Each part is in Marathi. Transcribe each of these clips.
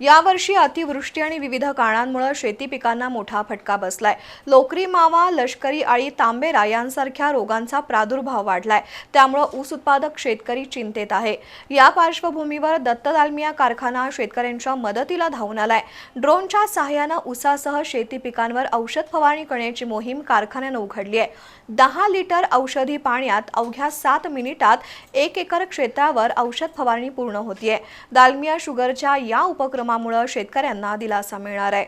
यावर्षी अतिवृष्टी आणि विविध कारणांमुळे शेती पिकांना मोठा फटका बसलाय. लोकरी मावा लष्करी आळी तांबेरा यांसारख्या रोगांचा प्रादुर्भाव वाढलाय. त्यामुळे ऊस उत्पादक शेतकरी चिंतेत आहे. या पार्श्वभूमीवर दत्त दालमिया कारखाना शेतकऱ्यांच्या मदतीला धावून आलाय. ड्रोनच्या सहाय्यानं ऊसासह शेती पिकांवर औषध फवारणी करण्याची मोहीम कारखान्यानं उघडली आहे. दहा लिटर औषधी पाण्यात अवघ्या सात मिनिटात एक एकर क्षेत्रावर औषध फवारणी पूर्ण होतीये. दालमिया शुगरच्या या उपक्रम उपक्रमामुळे शेतकऱ्यांना दिलासा मिळणार आहे.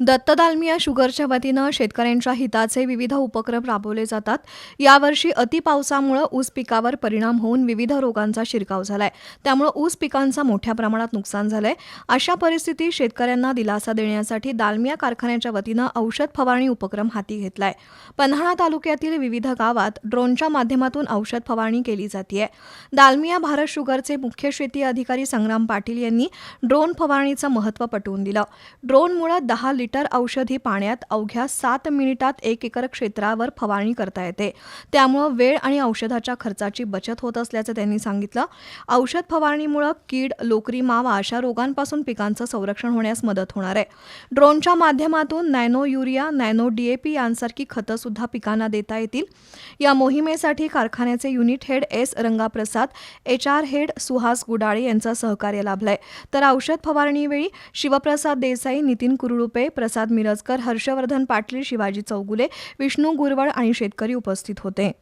दत्त दालमिया शुगरच्या वतीनं शेतकऱ्यांच्या हिताचे विविध उपक्रम राबवले जातात. यावर्षी अतिपावसामुळे ऊस पिकावर परिणाम होऊन विविध रोगांचा शिरकाव झालाय. त्यामुळे ऊस पिकांचा मोठ्या प्रमाणात नुकसान झालंय. अशा परिस्थितीत शेतकऱ्यांना दिलासा देण्यासाठी दालमिया कारखान्याच्या वतीनं औषध फवारणी उपक्रम हाती घेतलाय. पन्हाळा तालुक्यातील विविध गावात ड्रोनच्या माध्यमातून औषध फवारणी केली जाते दालमिया भारत शुगरचे मुख्य शेती अधिकारी संग्राम पाटील यांनी ड्रोन फवारणीचं महत्त्व पटवून दिलं. ड्रोनमुळे दहा लिटर औषधी पाण्यात अवघ्या सात मिनिटात एक एकर क्षेत्रावर फवारणी करता येते. त्यामुळं वेळ आणि औषधाच्या खर्चाची बचत होत असल्याचं त्यांनी सांगितलं. औषध फवारणीमुळं कीड लोकरी मावा अशा रोगांपासून पिकांचं संरक्षण होण्यास मदत होणार आहे. ड्रोनच्या माध्यमातून नॅनो युरिया नॅनो डीएपी यांसारखी खतं सुद्धा पिकांना देता येतील. या मोहिमेसाठी कारखान्याचे unit head S Rangaprasad H R head Suhas Gudale यांचं सहकार्य लाभलंय. तर औषध फवारणीवेळी शिवप्रसाद देसाई नितीन कुरुडुपे प्रसाद मिरजकर हर्षवर्धन पाटील शिवाजी चौगुले विष्णू गुरवळ आणि शेतकरी उपस्थित होते.